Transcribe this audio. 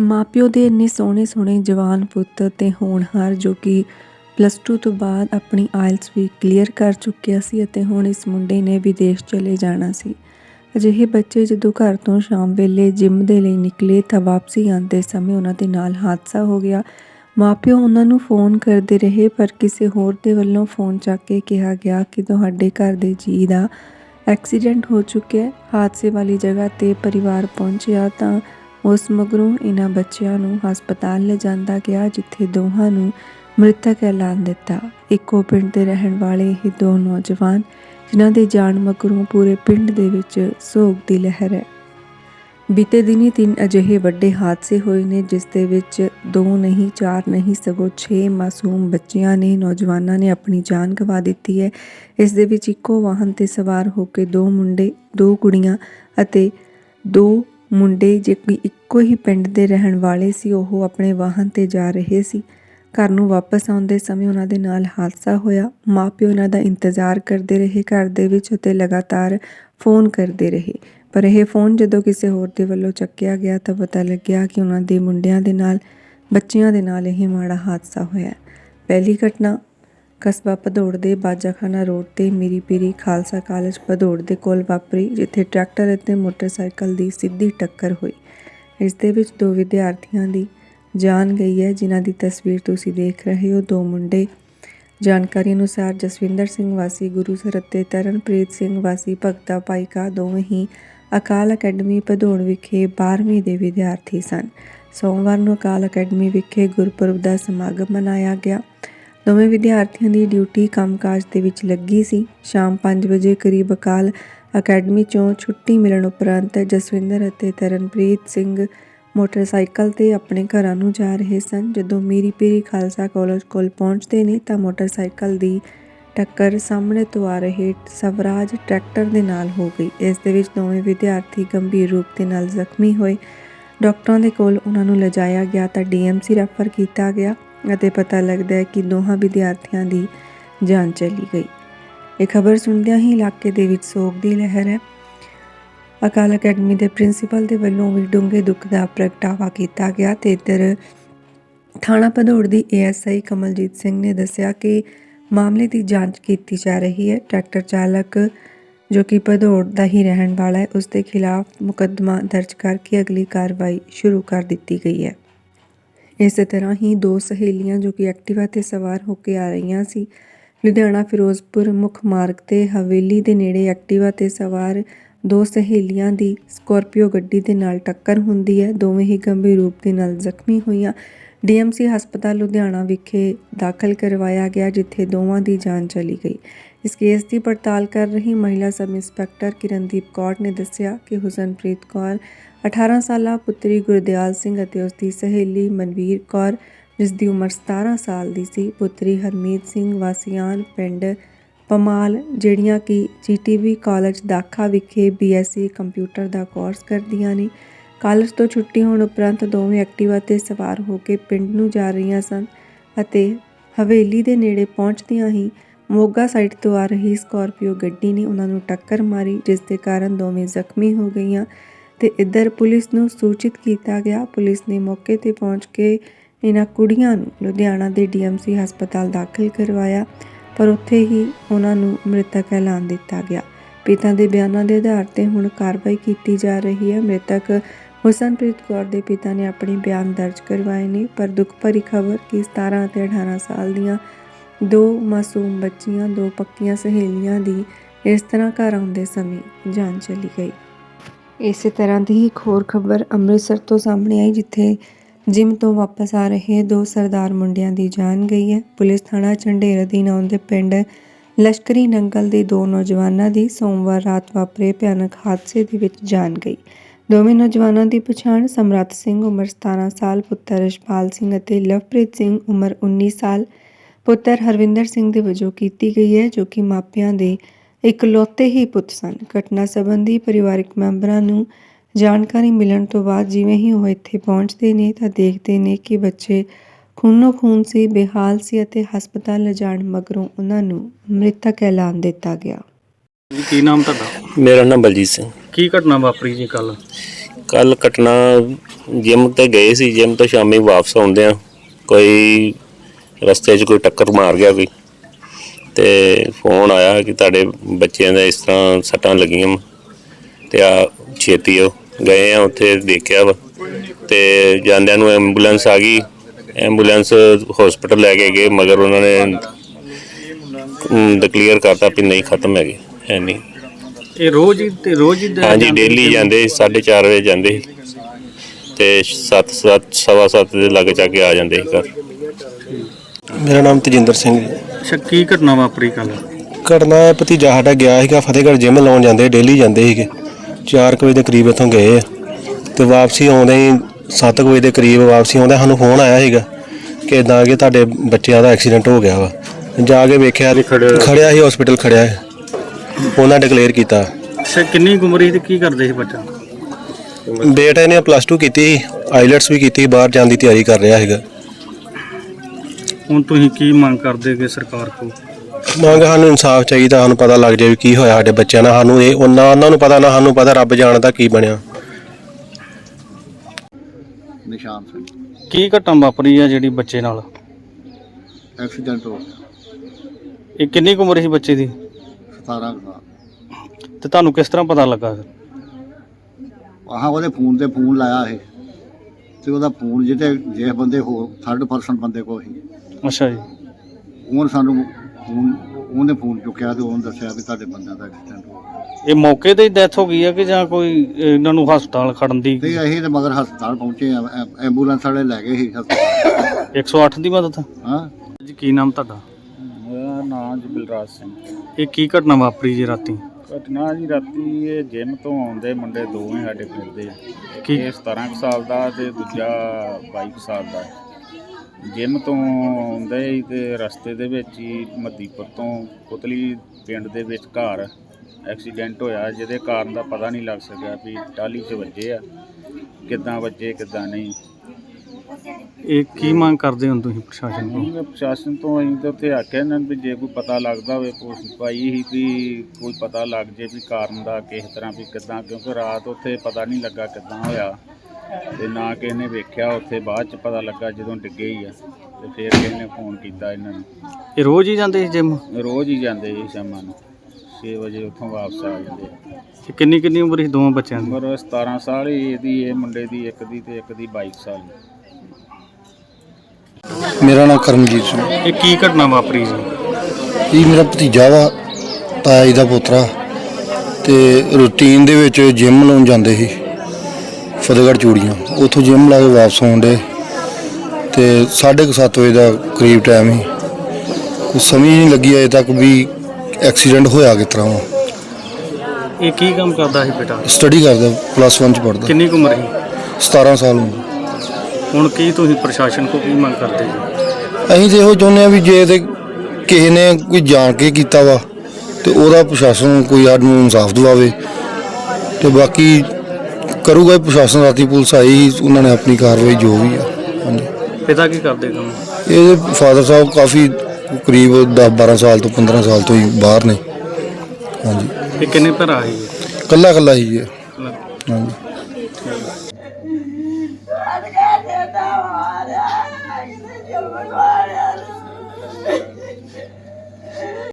ਮਾਪਿਓ ਦੇ ਇੰਨੇ ਸੋਹਣੇ ਸੋਹਣੇ ਜਵਾਨ ਪੁੱਤ ਤੇ ਹੋਣਹਾਰ ਜੋ ਕਿ ਪਲੱਸ 2 ਤੋਂ ਬਾਅਦ ਆਪਣੀ ਆਇਲਸ ਵੀ ਕਲੀਅਰ ਕਰ ਚੁੱਕਿਆ ਸੀ ਅਤੇ ਹੁਣ ਇਸ ਮੁੰਡੇ ਨੇ ਵਿਦੇਸ਼ ਚਲੇ ਜਾਣਾ ਸੀ। ਅਜਿਹੇ ਬੱਚੇ ਜਦੋਂ ਘਰ ਤੋਂ ਸ਼ਾਮ ਵੇਲੇ ਜਿਮ ਦੇ ਲਈ ਨਿਕਲੇ ਤਾਂ ਵਾਪਸੀ ਆਉਂਦੇ ਸਮੇਂ ਉਹਨਾਂ ਦੇ ਨਾਲ ਹਾਦਸਾ ਹੋ ਗਿਆ। ਮਾਪਿਓ ਉਹਨਾਂ ਨੂੰ ਫੋਨ ਕਰਦੇ ਰਹੇ, ਪਰ ਕਿਸੇ ਹੋਰ ਦੇ ਵੱਲੋਂ ਫੋਨ ਚੱਕ ਕੇ ਕਿਹਾ ਗਿਆ ਕਿ ਤੁਹਾਡੇ ਘਰ ਦੇ ਜੀ ਦਾ ਐਕਸੀਡੈਂਟ ਹੋ ਚੁੱਕਿਆ ਹੈ। ਹਾਦਸੇ ਵਾਲੀ ਜਗ੍ਹਾ ਤੇ ਪਰਿਵਾਰ ਪਹੁੰਚਿਆ ਤਾਂ ਉਸ ਮਗਰੋਂ ਇਹਨਾਂ ਬੱਚਿਆਂ ਨੂੰ ਹਸਪਤਾਲ ਲਿਜਾਂਦਾ ਗਿਆ, ਜਿੱਥੇ ਦੋਹਾਂ ਨੂੰ ਮ੍ਰਿਤਕ ਐਲਾਨ ਦਿੱਤਾ। ਇੱਕੋ ਪਿੰਡ ਦੇ ਰਹਿਣ ਵਾਲੇ ਇਹ ਦੋ ਨੌਜਵਾਨ, ਜਿਨ੍ਹਾਂ ਦੇ ਜਾਣ ਮਗਰੋਂ ਪੂਰੇ ਪਿੰਡ ਦੇ ਵਿੱਚ ਸੋਗ ਦੀ ਲਹਿਰ ਹੈ। ਬੀਤੇ ਦਿਨੀ ਤਿੰਨ ਅਜਿਹੇ ਵੱਡੇ ਹਾਦਸੇ ਹੋਏ ਨੇ, ਜਿਸ ਦੇ ਵਿੱਚ ਦੋ ਨਹੀਂ, ਚਾਰ ਨਹੀਂ, ਸਗੋਂ 6 ਮਾਸੂਮ ਬੱਚਿਆਂ ਨੇ, ਨੌਜਵਾਨਾਂ ਨੇ ਆਪਣੀ ਜਾਨ ਗਵਾ ਦਿੱਤੀ ਹੈ। ਇਸ ਦੇ ਵਿੱਚ ਇੱਕੋ ਵਾਹਨ ਤੇ ਸਵਾਰ ਹੋ ਕੇ ਦੋ ਮੁੰਡੇ, ਦੋ ਕੁੜੀਆਂ ਅਤੇ ਦੋ ਮੁੰਡੇ ਜੇ ਕੋਈ ਇੱਕੋ ਹੀ ਪਿੰਡ ਦੇ ਰਹਿਣ ਵਾਲੇ ਸੀ, ਉਹ ਆਪਣੇ ਵਾਹਨ ਤੇ ਜਾ ਰਹੇ ਸੀ। ਘਰ ਨੂੰ ਵਾਪਸ ਆਉਂਦੇ ਸਮੇਂ ਉਹਨਾਂ ਦੇ ਨਾਲ ਹਾਦਸਾ ਹੋਇਆ। ਮਾਪਿਓ ਉਹਨਾਂ ਦਾ ਇੰਤਜ਼ਾਰ ਕਰਦੇ ਰਹੇ, ਘਰ ਦੇ ਵਿੱਚ ਅਤੇ ਲਗਾਤਾਰ ਫੋਨ ਕਰਦੇ ਰਹੇ। ਪਰ ਇਹ ਫੋਨ ਜਦੋਂ ਕਿਸੇ ਹੋਰ ਦੇ ਵੱਲੋਂ ਚੱਕਿਆ ਗਿਆ ਤਾਂ ਪਤਾ ਲੱਗਿਆ ਕਿ ਉਹਨਾਂ ਦੇ ਮੁੰਡਿਆਂ ਦੇ ਨਾਲ, ਬੱਚਿਆਂ ਦੇ ਨਾਲ ਇਹ ਮਾੜਾ ਹਾਦਸਾ ਹੋਇਆ। ਪਹਿਲੀ ਘਟਨਾ, ਕਸਬਾ ਭਦੌੜ ਦੇ ਬਾਜਾਖਾਨਾ ਰੋਡ ਤੇ ਮੇਰੀ ਪੀਰੀ ਖਾਲਸਾ ਕਾਲਜ ਭਦੌੜ ਦੇ ਕੋਲ ਵਾਪਰੀ, ਜਿੱਥੇ ਟਰੈਕਟਰ ਅਤੇ ਮੋਟਰਸਾਈਕਲ ਦੀ ਸਿੱਧੀ ਟੱਕਰ ਹੋਈ। ਇਸ ਦੇ ਵਿੱਚ ਦੋ ਵਿਦਿਆਰਥੀਆਂ ਦੀ ਜਾਨ ਗਈ ਹੈ, ਜਿਨ੍ਹਾਂ ਦੀ ਤਸਵੀਰ ਤੁਸੀਂ ਦੇਖ ਰਹੇ ਹੋ। ਦੋ ਮੁੰਡੇ। ਜਾਣਕਾਰੀ ਅਨੁਸਾਰ ਜਸਵਿੰਦਰ ਸਿੰਘ ਵਾਸੀ ਗੁਰੂਸਰ ਅਤੇ ਤਰਨਪ੍ਰੀਤ ਸਿੰਘ ਵਾਸੀ, ਭਗਤਾ ਪਾਈਕਾ ਦੋਵੇਂ ਹੀ ਅਕਾਲ ਅਕੈਡਮੀ ਭਦੌਣ ਵਿਖੇ 12ਵੀਂ ਦੇ ਵਿਦਿਆਰਥੀ ਸਨ। ਸੋਮਵਾਰ ਨੂੰ ਅਕਾਲ ਅਕੈਡਮੀ ਵਿਖੇ ਗੁਰਪੁਰਬ ਦਾ ਸਮਾਗਮ ਮਨਾਇਆ ਗਿਆ। ਦੋਵੇਂ ਵਿਦਿਆਰਥੀਆਂ ਦੀ ਡਿਊਟੀ ਕੰਮਕਾਜ ਦੇ ਵਿੱਚ ਲੱਗੀ ਸੀ। ਸ਼ਾਮ 5 ਵਜੇ ਕਰੀਬ ਅਕਾਲ ਅਕੈਡਮੀ ਚੋਂ ਛੁੱਟੀ ਮਿਲਣ ਉਪਰੰਤ ਜਸਵਿੰਦਰ ਅਤੇ ਤਰਨਪ੍ਰੀਤ ਸਿੰਘ ਮੋਟਰਸਾਈਕਲ ਤੇ ਆਪਣੇ ਘਰਾਂ ਨੂੰ ਜਾ ਰਹੇ ਸਨ। ਜਦੋਂ ਮੀਰੀ ਪੀਰੀ ਖਾਲਸਾ ਕਾਲਜ ਕੋਲ ਪਹੁੰਚਦੇ ਨੇ ਤਾਂ ਮੋਟਰਸਾਈਕਲ ਦੀ ਟੱਕਰ ਸਾਹਮਣੇ ਤੋਂ ਆ ਰਹੇ ਸਵਰਾਜ ਟਰੈਕਟਰ ਦੇ ਨਾਲ ਹੋ ਗਈ। ਇਸ ਦੇ ਵਿੱਚ ਦੋਵੇਂ ਵਿਦਿਆਰਥੀ ਗੰਭੀਰ ਰੂਪ ਦੇ ਨਾਲ ਜ਼ਖਮੀ ਹੋਏ। ਡਾਕਟਰਾਂ ਦੇ ਕੋਲ ਉਹਨਾਂ ਨੂੰ ਲਿਜਾਇਆ ਗਿਆ ਤਾਂ ਡੀਐਮਸੀ ਰੈਫਰ ਕੀਤਾ ਗਿਆ ਅਤੇ ਪਤਾ ਲੱਗਦਾ ਹੈ ਕਿ ਦੋਹਾਂ ਵਿਦਿਆਰਥੀਆਂ ਦੀ ਜਾਨ ਚਲੀ ਗਈ। ਇਹ ਖਬਰ ਸੁਣਦਿਆਂ ਹੀ ਇਲਾਕੇ ਦੇ ਵਿੱਚ ਸੋਗ ਦੀ ਲਹਿਰ ਹੈ। ਅਕਾਲ ਅਕੈਡਮੀ ਦੇ ਪ੍ਰਿੰਸੀਪਲ ਦੇ ਵੱਲੋਂ ਵੀ ਡੂੰਘੇ ਦੁੱਖ ਦਾ ਪ੍ਰਗਟਾਵਾ ਕੀਤਾ ਗਿਆ ਤੇ ਇੱਧਰ ਥਾਣਾ ਭਦੌੜ ਦੀ ਏਐਸਆਈ ਕਮਲਜੀਤ ਸਿੰਘ ਨੇ ਦੱਸਿਆ ਕਿ ਮਾਮਲੇ ਦੀ ਜਾਂਚ ਕੀਤੀ ਜਾ ਰਹੀ ਹੈ। ਟਰੈਕਟਰ ਚਾਲਕ ਜੋ ਕਿ ਭਦੌੜ ਦਾ ਹੀ ਰਹਿਣ ਵਾਲਾ ਹੈ, ਉਸ ਦੇ ਖਿਲਾਫ ਮੁਕੱਦਮਾ ਦਰਜ ਕਰਕੇ ਅਗਲੀ ਕਾਰਵਾਈ ਸ਼ੁਰੂ ਕਰ ਦਿੱਤੀ ਗਈ ਹੈ। ਇਸੇ ਤਰ੍ਹਾਂ ਹੀ ਦੋ ਸਹੇਲੀਆਂ ਜੋ ਕਿ ਐਕਟਿਵਾ ਤੇ ਸਵਾਰ ਹੋ ਕੇ ਆ ਰਹੀਆਂ ਸੀ, ਲੁਧਿਆਣਾ ਫਿਰੋਜ਼ਪੁਰ ਮੁੱਖ ਮਾਰਗ ਤੇ ਹਵੇਲੀ ਦੇ ਨੇੜੇ ਐਕਟਿਵਾ ਤੇ ਸਵਾਰ ਦੋ ਸਹੇਲੀਆਂ ਦੀ ਸਕਾਰਪੀਓ ਗੱਡੀ ਦੇ ਨਾਲ ਟੱਕਰ ਹੁੰਦੀ ਹੈ। ਦੋਵੇਂ ਹੀ ਗੰਭੀਰ ਰੂਪ ਦੇ ਨਾਲ ਜ਼ਖਮੀ ਹੋਈਆਂ। ਡੀਐਮਸੀ ਹਸਪਤਾਲ ਲੁਧਿਆਣਾ ਵਿਖੇ ਦਾਖਲ ਕਰਵਾਇਆ ਗਿਆ, ਜਿੱਥੇ ਦੋਵਾਂ ਦੀ ਜਾਨ ਚਲੀ ਗਈ। ਇਸ ਕੇਸ ਦੀ ਪੜਤਾਲ ਕਰ ਰਹੀ ਮਹਿਲਾ ਸਬ ਇੰਸਪੈਕਟਰ ਕਿਰਨਦੀਪ ਕੌਰ ਨੇ ਦੱਸਿਆ ਕਿ ਹੁਸਨਪ੍ਰੀਤ ਕੌਰ 18 ਸਾਲਾ ਪੁੱਤਰੀ ਗੁਰਦਿਆਲ ਸਿੰਘ ਅਤੇ ਉਸ ਦੀ ਸਹੇਲੀ ਮਨਵੀਰ ਕੌਰ ਜਿਸ ਦੀ ਉਮਰ 17 ਸਾਲ ਦੀ ਸੀ, ਪੁੱਤਰੀ ਹਰਮੀਤ ਸਿੰਘ ਵਾਸੀਆਨ ਪਿੰਡ ਪਮਾਲ ਜਿਹੜੀਆਂ ਕਿ ਜੀਟੀਵੀ ਕਾਲਜ ਦਾਖਾ ਵਿਖੇ ਬੀਐਸਸੀ ਕੰਪਿਊਟਰ ਦਾ ਕੋਰਸ ਕਰਦੀਆਂ ਨੇ। ਕਾਲਜ ਤੋਂ ਛੁੱਟੀ ਹੋਣ ਉਪਰੰਤ ਦੋਵੇਂ ਐਕਟਿਵਾ ਤੇ ਸਵਾਰ ਹੋ ਕੇ ਪਿੰਡ ਨੂੰ ਜਾ ਰਹੀਆਂ ਸਨ ਅਤੇ ਹਵੇਲੀ ਦੇ ਨੇੜੇ ਪਹੁੰਚਦਿਆਂ ਹੀ ਮੋਗਾ ਸਾਈਡ ਤੋਂ ਆ ਰਹੀ ਸਕਾਰਪੀਓ ਗੱਡੀ ਨੇ ਉਹਨਾਂ ਨੂੰ ਟੱਕਰ ਮਾਰੀ, ਜਿਸ ਦੇ ਕਾਰਨ ਦੋਵੇਂ ਜ਼ਖਮੀ ਹੋ ਗਈਆਂ ਤੇ ਇੱਧਰ ਪੁਲਿਸ ਨੂੰ ਸੂਚਿਤ ਕੀਤਾ ਗਿਆ। ਪੁਲਿਸ ਨੇ ਮੌਕੇ ਤੇ ਪਹੁੰਚ ਕੇ ਇਹਨਾਂ ਕੁੜੀਆਂ ਨੂੰ ਲੁਧਿਆਣਾ ਦੇ ਡੀਐਮਸੀ ਹਸਪਤਾਲ ਦਾਖਲ ਕਰਵਾਇਆ। ਪਰ ਉੱਥੇ ਹੀ ਉਹਨਾਂ ਨੂੰ ਮ੍ਰਿਤਕ ਐਲਾਨ ਦਿੱਤਾ ਗਿਆ। ਪਿਤਾ ਦੇ ਬਿਆਨਾਂ ਦੇ ਆਧਾਰ ਤੇ ਹੁਣ ਕਾਰਵਾਈ ਕੀਤੀ ਜਾ ਰਹੀ ਹੈ। ਮ੍ਰਿਤਕ ਹੁਸਨਪ੍ਰੀਤ ਕੌਰ ਦੇ ਪਿਤਾ ਨੇ ਆਪਣੇ ਬਿਆਨ ਦਰਜ ਕਰਵਾਏ ਨੇ, ਪਰ ਦੁੱਖ ਭਰੀ ਖਬਰ ਕਿ 17 ਅਤੇ 18 ਸਾਲ ਦੀਆਂ ਦੋ ਮਾਸੂਮ ਬੱਚੀਆਂ, ਦੋ ਪੱਕੀਆਂ ਸਹੇਲੀਆਂ ਦੀ ਇਸ ਤਰ੍ਹਾਂ ਘਰ ਆਉਂਦੇ ਸਮੇਂ ਜਾਨ ਚਲੀ ਗਈ। ਇਸੇ ਤਰ੍ਹਾਂ ਦੀ ਇੱਕ ਹੋਰ ਖਬਰ ਅੰਮ੍ਰਿਤਸਰ ਤੋਂ ਸਾਹਮਣੇ ਆਈ, ਜਿੱਥੇ ਜਿਮ ਤੋਂ ਵਾਪਸ ਆ ਰਹੇ ਦੋ ਸਰਦਾਰ ਮੁੰਡਿਆਂ ਦੀ ਜਾਨ ਗਈ ਹੈ। ਪੁਲਿਸ ਥਾਣਾ ਝੰਡੇਰ ਅਧੀਨ ਦੇ ਪਿੰਡ ਲਸ਼ਕਰੀ ਨੰਗਲ ਦੇ ਦੋ ਨੌਜਵਾਨਾਂ ਦੀ ਸੋਮਵਾਰ ਰਾਤ ਵਾਪਰੇ ਭਿਆਨਕ ਹਾਦਸੇ ਦੇ ਵਿੱਚ ਜਾਨ ਗਈ। ਦੋਵੇਂ ਨੌਜਵਾਨਾਂ ਦੀ ਪਛਾਣ ਸਮਰੱਥ ਸਿੰਘ ਉਮਰ 17 ਸਾਲ, ਪੁੱਤਰ ਰਸ਼ਪਾਲ ਸਿੰਘ ਅਤੇ ਲਵਪ੍ਰੀਤ ਸਿੰਘ ਉਮਰ 19 ਸਾਲ, ਪੁੱਤਰ ਹਰਵਿੰਦਰ ਸਿੰਘ ਦੇ ਵਜੋਂ ਕੀਤੀ ਗਈ ਹੈ, ਜੋ ਕਿ ਮਾਪਿਆਂ ਦੇ ਇਕਲੌਤੇ ਹੀ ਪੁੱਤ ਸਨ। ਘਟਨਾ ਸੰਬੰਧੀ ਪਰਿਵਾਰਕ ਮੈਂਬਰਾਂ ਨੂੰ ਜਾਣਕਾਰੀ ਮਿਲਣ ਤੋਂ ਬਾਅਦ ਜਿਵੇਂ ਹੀ ਉਹ ਇੱਥੇ ਪਹੁੰਚਦੇ ਨੇ ਤਾਂ ਦੇਖਦੇ ਨੇ ਕਿ ਬੱਚੇ ਖੂਨੋ ਖੂਨ ਸੀ ਬੇਹਾਲ ਸੀ ਅਤੇ ਹਸਪਤਾਲ ਲਿਜਾਣ ਮਗਰੋਂ ਉਹਨਾਂ ਨੂੰ ਮ੍ਰਿਤਕ ਐਲਾਨ ਦਿੱਤਾ ਗਿਆ। ਜੀ ਕੀ ਨਾਮ ਤੁਹਾਡਾ? ਮੇਰਾ ਨਾਮ ਬਲਜੀਤ ਸਿੰਘ। ਕੀ ਘਟਨਾ ਵਾਪਰੀ ਜੀ ਕੱਲ ਕੱਲ ਘਟਨਾ ਜਿਮ ਤੇ ਗਏ ਸੀ ਜਿਮ ਤੋਂ ਸ਼ਾਮੀ ਵਾਪਸ ਆਉਂਦੇ ਆ ਕੋਈ ਰਸਤੇ 'ਚ ਕੋਈ ਟੱਕਰ ਮਾਰ ਗਿਆ ਕੋਈ। ਤੇ ਫੋਨ ਆਇਆ ਕਿ ਤੁਹਾਡੇ ਬੱਚਿਆਂ ਦਾ ਇਸ ਤਰ੍ਹਾਂ ਸੱਟਾਂ ਲੱਗੀਆਂ ਤੇ ਆ ਛੇਤੀ ਉਹ ਗਏ ਆ ਉੱਥੇ ਦੇਖਿਆ ਵਾ। ਤੇ ਜਾਂਦਿਆਂ ਨੂੰ ਐਂਬੂਲੈਂਸ ਆ ਗਈ। ਐਂਬੂਲੈਂਸ ਹਸਪੀਟਲ ਲੈ ਕੇ ਗਏ ਮਗਰ ਉਹਨਾਂ ਨੇ ਡਿਕਲੇਅਰ ਕਰਤਾ ਵੀ ਨਹੀਂ ਖਤਮ ਹੈਗੇ ਹੈ ਨਹੀਂ। ਇਹ ਰੋਜ਼ ਹੀ ਤੇ ਰੋਜ਼ ਹਾਂਜੀ ਜਾਂਦੇ ਡੇਲੀ ਸੀ? ਜਾਂਦੇ 4:30 ਵਜੇ ਜਾਂਦੇ। ਸੀ ਤੇ 7 7 ਸਵਾ ਸੱਤ ਦੇ ਲੱਗ ਜਾ ਕੇ ਆ ਜਾਂਦੇ ਸੀ ਘਰ। ਮੇਰਾ ਨਾਮ ਤਜਿੰਦਰ ਸਿੰਘ ਜੀ। ਅੱਛਾ ਕੀ ਘਟਨਾ ਵਾਪਰੀ ਕੱਲ ਘਟਨਾ ਹੈ ਭਤੀਜਾ ਸਾਡਾ ਗਿਆ ਸੀਗਾ ਫਤਿਹਗੜ੍ਹ ਜਿਮ ਲਾਉਣ ਜਾਂਦੇ ਡੇਲੀ ਜਾਂਦੇ ਸੀਗੇ। 4 ਵਜੇ ਦੇ ਕਰੀਬ ਇੱਥੋਂ ਗਏ ਆ। ਤੇ ਵਾਪਸੀ ਆਉਂਦੇ ਹੀ 7 ਵਜੇ ਦੇ ਕਰੀਬ ਵਾਪਸੀ ਆਉਂਦੇ ਸਾਨੂੰ ਫੋਨ ਆਇਆ ਸੀਗਾ ਕਿ ਇਦਾਂ ਕਿ ਤੁਹਾਡੇ ਬੱਚਿਆਂ ਦਾ ਐਕਸੀਡੈਂਟ ਹੋ ਗਿਆ ਵਾ। ਜਾ ਕੇ ਵੇਖਿਆ ਖੜਿਆ ਸੀ ਹਸਪੀਟਲ ਖੜਿਆ ਸੀ। ਉਹਨਾਂ ਡਿਕਲੇਅਰ ਕੀਤਾ। ਅੱਛਾ ਕਿੰਨੀ ਉਮਰ ਸੀ ਤੇ ਕੀ ਕਰਦੇ ਸੀ ਬੱਚਾ? ਬੇਟੇ ਨੇ ਪਲੱਸ 2 ਕੀਤੀ ਆਈਲੈਟਸ ਵੀ ਕੀਤੀ ਬਾਹਰ ਜਾਣ ਦੀ ਤਿਆਰੀ ਕਰ ਰਿਹਾ ਸੀਗਾ। ਹੁਣ ਤੁਸੀਂ ਕੀ ਮੰਗ ਕਰਦੇ ਕਿ ਸਰਕਾਰ ਕੋਲ? ਮੰਗ ਸਾਨੂੰ ਇਨਸਾਫ ਚਾਹੀਦਾ ਸਾਨੂੰ ਪਤਾ ਲੱਗ ਜਾਵੇ ਕੀ ਹੋਇਆ ਸਾਡੇ ਬੱਚਿਆਂ ਨਾਲ ਸਾਨੂੰ ਇਹ ਉਹਨਾਂ ਉਹਨਾਂ ਨੂੰ ਪਤਾ ਨਾ ਸਾਨੂੰ ਪਤਾ ਰੱਬ ਜਾਣਦਾ ਕੀ ਬਣਿਆ। ਨਿਸ਼ਾਨ ਸਿੰਘ। ਕੀ ਘਟਨਾ ਵਾਪਰੀ ਆ ਜਿਹੜੀ ਬੱਚੇ ਨਾਲ? ਐਕਸੀਡੈਂਟ ਹੋ ਗਿਆ। ਇਹ ਕਿੰਨੀ ਕੁ ਉਮਰ ਸੀ ਬੱਚੇ ਦੀ? 17 ਦਾ ਤੇ ਤੁਹਾਨੂੰ ਕਿਸ ਤਰ੍ਹਾਂ ਪਤਾ ਲੱਗਾ? ਆਹਾਂ ਉਹਦੇ ਫੋਨ ਤੇ ਫੋਨ ਲਾਇਆ ਇਹ। ਤੇ ਉਹਦਾ ਫੋਨ ਜਿਹੜੇ ਜੇ ਬੰਦੇ ਹੋ ਥਰਡ ਪਰਸਨ ਬੰਦੇ ਕੋ ਸੀ। ਅੱਛਾ ਜੀ। ਉਹਨੇ ਸਾਨੂੰ ਫੋਨ ਉਹਨੇ ਫੋਨ ਚੁੱਕਿਆ ਤੇ ਉਹਨੇ ਦੱਸਿਆ ਵੀ ਤੁਹਾਡੇ ਬੰਦਿਆਂ ਦਾ ਐਕਸੀਡੈਂਟ ਹੋ ਗਿਆ। ਇਹ ਮੌਕੇ ਤੇ ਹੀ ਡੈਥ ਹੋ ਗਈ ਆ ਕਿ ਜਾਂ ਕੋਈ ਇਹਨਾਂ ਨੂੰ ਹਸਪਤਾਲ ਖੜਨ ਦੀ? ਤੇ ਅਸੀਂ ਤੇ ਮਗਰ ਹਸਪਤਾਲ ਪਹੁੰਚੇ ਆ ਐ- ਐਂਬੂਲੈਂਸ ਵਾਲੇ ਲੈ ਗਏ ਸੀ ਹਸਪਤਾਲ। 108 ਦੀ ਮਦਦ? ਹਾਂ। ਜੀ ਕੀ ਨਾਮ ਤੁਹਾਡਾ? ਮੇਰਾ ਨਾਮ ਜੀ ਬਲਰਾਜ ਸਿੰਘ। ਇਹ ਕੀ ਘਟਨਾ ਵਾਪਰੀ ਜੀ ਰਾਤੀ? ਘਟਨਾ ਜੀ ਰਾਤੀ ਇਹ ਜਿਮ ਤੋਂ ਆਉਂਦੇ ਮੁੰਡੇ ਦੋਵੇਂ ਸਾਡੇ ਫਿਰਦੇ ਆ। ਕੀ? ਇਹ 17 ਕੁ ਸਾਲ ਦਾ ਤੇ ਦੂਜਾ 22 ਕੁ ਸਾਲ ਦਾ। ਜਿਮ ਤੋਂ ਆਉਂਦੇ ਹੀ ਤੇ ਰਸਤੇ ਦੇ ਵਿੱਚ ਹੀ ਮੱਦੀਪੁਰ ਤੋਂ ਪੁਤਲੀ ਪਿੰਡ ਦੇ ਵਿੱਚ ਘਰ ਐਕਸੀਡੈਂਟ ਹੋਇਆ ਜਿਹਦੇ ਕਾਰਨ ਦਾ ਪਤਾ ਨਹੀਂ ਲੱਗ ਸਕਿਆ ਵੀ ਟਾਲੀ 'ਚ ਵੱਜੇ ਆ ਕਿੱਦਾਂ ਵੱਜੇ ਕਿੱਦਾਂ ਨਹੀਂ। ਇਹ ਕੀ ਮੰਗ ਕਰਦੇ ਹੋ ਤੁਸੀਂ ਪ੍ਰਸ਼ਾਸਨ ਤੋਂ? ਅਸੀਂ ਪ੍ਰਸ਼ਾਸਨ ਤੋਂ ਅਸੀਂ ਤਾਂ ਉੱਥੇ ਆਖਿਆ ਇਹਨਾਂ ਨੂੰ ਵੀ ਜੇ ਕੋਈ ਪਤਾ ਲੱਗਦਾ ਹੋਵੇ ਪੁਲਿਸ ਪਾਈ ਹੀ ਵੀ ਕੋਈ ਪਤਾ ਲੱਗ ਜੇ ਵੀ ਕਾਰਨ ਦਾ ਕਿਸ ਤਰ੍ਹਾਂ ਵੀ ਕਿੱਦਾਂ ਕਿਉਂਕਿ ਰਾਤ ਉੱਥੇ ਪਤਾ ਨਹੀਂ ਲੱਗਾ ਕਿੱਦਾਂ ਹੋਇਆ। ਤੇ ਨਾ ਕਿਸੇ ਨੇ ਵੇਖਿਆ ਉੱਥੇ ਬਾਅਦ ਚ ਪਤਾ ਲੱਗਾ ਜਦੋਂ ਡਿੱਗੇ ਹੀ ਆ। ਤੇ ਫਿਰ ਕਿਸੇ ਨੇ ਫੋਨ ਕੀਤਾ ਇਹਨਾਂ ਨੂੰ। ਇਹ ਰੋਜ਼ ਹੀ ਜਾਂਦੇ ਸੀ ਜਿਮ? ਰੋਜ਼ ਹੀ ਜਾਂਦੇ ਸੀ ਸ਼ਾਮਾਂ ਨੂੰ। 6 ਵਜੇ ਉੱਥੋਂ ਵਾਪਸ ਆ ਜਾਂਦੇ। ਇਹ ਕਿੰਨੀ ਕਿੰਨੀ ਉਮਰ ਸੀ ਦੋਵਾਂ ਬੱਚਿਆਂ ਦੀ? ਉਮਰ 17 ਸਾਲ ਹੀ ਇਹਦੀ ਇਹ ਮੁੰਡੇ ਦੀ ਇੱਕ ਦੀ ਤੇ ਇੱਕ ਦੀ 22 ਸਾਲ ਦੀ। ਮੇਰਾ ਨਾਮ ਕਰਮਜੀਤ ਸਿੰਘ। ਇਹ ਕੀ ਘਟਨਾ ਵਾਪਰੀ ਜੀ ਇਹ ਮੇਰਾ ਭਤੀਜਾ ਵਾ ਤਾਇਆ ਜੀ ਦਾ ਪੋਤਰਾ। ਤੇ ਰੂਟੀਨ ਦੇ ਵਿੱਚ ਜਿਮ ਲਾਉਣ ਜਾਂਦੇ ਸੀ। ਫਤਿਹਗੜ੍ਹ ਚੂੜੀਆਂ। ਉੱਥੋਂ ਜਿਮ ਲਾ ਕੇ ਵਾਪਸ ਆਉਂਦੇ ਤੇ 7:30 ਵਜੇ ਦਾ ਕਰੀਬ ਟਾਈਮ ਸੀ। ਕੋਈ ਸਮਝ ਨਹੀਂ ਲੱਗੀ ਅਜੇ ਤੱਕ ਵੀ ਐਕਸੀਡੈਂਟ ਹੋਇਆ ਕਿਸ ਤਰ੍ਹਾਂ ਵਾ। ਇਹ ਕੀ ਕੰਮ ਕਰਦਾ ਸੀ ਬੇਟਾ? ਸਟੱਡੀ ਕਰਦਾ ਪਲੱਸ 1 ਚ ਪੜਦਾ ਕਿੰਨੀ ਕੁ ਉਮਰ ਸੀ? 17 ਸਾਲ ਉਮਰ। ਹੁਣ ਕੀ ਤੁਸੀਂ ਪ੍ਰਸ਼ਾਸਨ ਕੋਲ ਕੀ ਮੰਗ ਕਰਦੇ ਜੀ? ਅਸੀਂ ਤੇ ਇਹੋ ਚਾਹੁੰਦੇ ਆ ਵੀ ਜੇ ਤੇ ਕਿਸੇ ਨੇ ਕੋਈ ਜਾਣ ਕੇ ਕੀਤਾ ਵਾ ਤੇ ਉਹਦਾ ਪ੍ਰਸ਼ਾਸਨ ਕੋਈ ਸਾਨੂੰ ਇਨਸਾਫ ਦਿਵਾਵੇ। ਤੇ ਬਾਕੀ ਕਰੂਗਾ ਪ੍ਰਸ਼ਾਸਨ ਰਾਤੀ ਪੁਲਿਸ ਆਈ ਉਹਨਾਂ ਨੇ ਆਪਣੀ ਕਾਰਵਾਈ ਜੋ ਵੀ ਆ ਹਾਂਜੀ। ਪਿਤਾ ਕੀ ਕਰਦੇ ਕੰਮ? ਇਹਦੇ ਫਾਦਰ ਸਾਹਿਬ ਕਾਫੀ ਕਰੀਬ 10 12 ਸਾਲ ਤੋਂ 15 ਸਾਲ ਤੋਂ ਹੀ ਬਾਹਰ ਨੇ ਹਾਂਜੀ। ਇਹ ਕਿੰਨੇ ਭਰਾ ਜੀ? ਕੱਲਾ ਕੱਲਾ ਹੀ। ਹੈ ਹਾਂਜੀ।